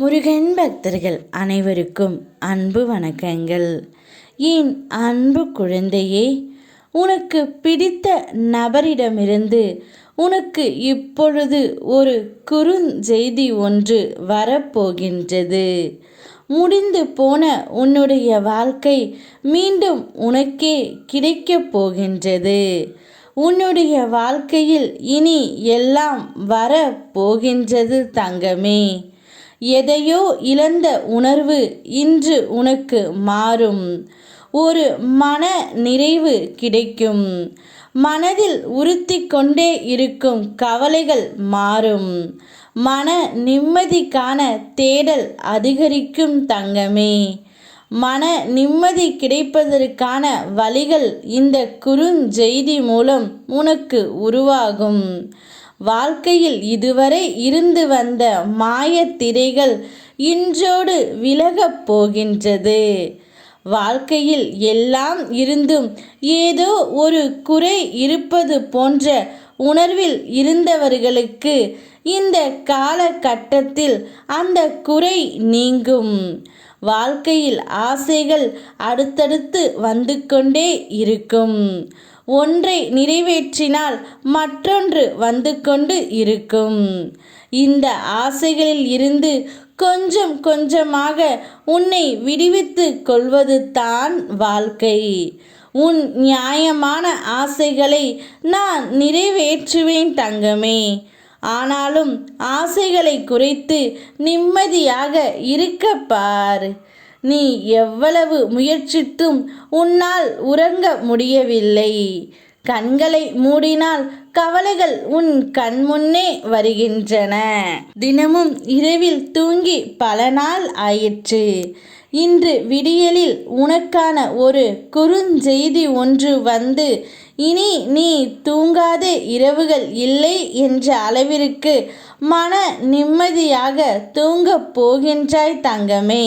முருகன் பக்தர்கள் அனைவருக்கும் அன்பு வணக்கங்கள். என் அன்பு குழந்தையே உனக்கு பிடித்த நபரிடமிருந்து உனக்கு இப்பொழுது ஒரு குறுஞ்செய்தி ஒன்று வரப்போகின்றது. முடிந்து போன உன்னுடைய வாழ்க்கை மீண்டும் உனக்கே கிடைக்கப் போகின்றது. உன்னுடைய வாழ்க்கையில் இனி எல்லாம் வர போகின்றது தங்கமே. எதையோ இழந்த உணர்வு இன்று உனக்கு மாறும். ஒரு மன நிறைவு கிடைக்கும். மனதில் உறுத்தி கொண்டே இருக்கும் கவலைகள் மாறும். மன நிம்மதிக்கான தேடல் அதிகரிக்கும் தங்கமே. மன நிம்மதி கிடைப்பதற்கான வழிகள் இந்த குறுஞ்செய்தி மூலம் உனக்கு உருவாகும். வாழ்க்கையில் இதுவரை இருந்து வந்த மாயத்திரைகள் இன்றோடு விலகப் போகின்றது. வாழ்க்கையில் எல்லாம் இருந்தும் ஏதோ ஒரு குறை இருப்பது போன்ற உணர்வில் இருந்தவர்களுக்கு இந்த காலகட்டத்தில் அந்த குறை நீங்கும். வாழ்க்கையில் ஆசைகள் அடுத்தடுத்து வந்து கொண்டே இருக்கும். ஒன்றை நிறைவேற்றினால் மற்றொன்று வந்து கொண்டு இருக்கும். இந்த ஆசைகளில் இருந்து கொஞ்சம் கொஞ்சமாக உன்னை விடுவித்து கொள்வது தான் வாழ்க்கை. உன் நியாயமான ஆசைகளை நான் நிறைவேற்றுவேன் தங்கமே. ஆனாலும் ஆசைகளை குறைத்து நிம்மதியாக இருக்க பார். நீ எவ்வளவு முயற்சித்தும் உன்னால் உறங்க முடியவில்லை. கண்களை மூடினால் கவலைகள் உன் கண்முன்னே வருகின்றன. தினமும் இரவில் தூங்கி பல நாள் ஆயிற்று. இன்று விடியலில் உனக்கான ஒரு குறுஞ்செய்தி ஒன்று வந்து இனி நீ தூங்காத இரவுகள் இல்லை என்ற அளவிற்கு மன நிம்மதியாக தூங்கப் போகின்றாய் தங்கமே.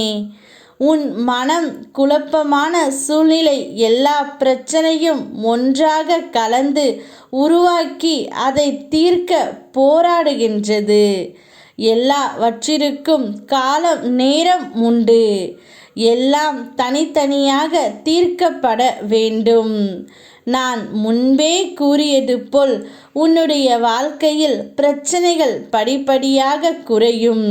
உன் மனம் குழப்பமான சூழ்நிலை எல்லா பிரச்சனையும் ஒன்றாக கலந்து உருவாக்கி அதை தீர்க்க போராடுகின்றது. எல்லாவற்றிற்கும் காலம் நேரம் உண்டு. எல்லாம் தனித்தனியாக தீர்க்கப்பட வேண்டும். நான் முன்பே கூறியது போல் உன்னுடைய வாழ்க்கையில் பிரச்சனைகள் படிப்படியாக குறையும்.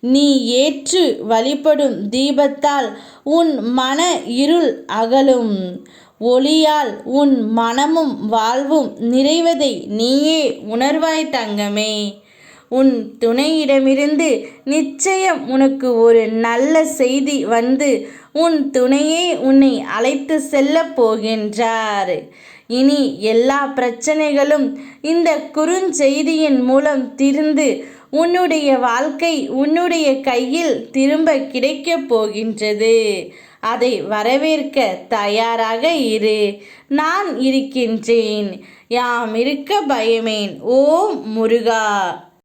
நீ ஏற்று வழிபடும் தீபத்தால் உன் மன இருள் அகலும். ஒளியால் உன் மனமும் வாழ்வும் நிறைவதை நீயே உணர்வாய் தங்கமே. உன் துணையிடமிருந்து நிச்சயம் உனக்கு ஒரு நல்ல செய்தி வந்து உன் துணையே உன்னை அழைத்து செல்ல போகின்றார். இனி எல்லா பிரச்சனைகளும் இந்த குறுஞ்செய்தியின் மூலம் திருந்து உன்னுடைய வாழ்க்கை உன்னுடைய கையில் திரும்ப கிடைக்கப் போகின்றது. அதை வரவேற்க தயாராக இரு. நான் இருக்கின்றேன். யாம் இருக்க பயமேன். ஓம் முருகா.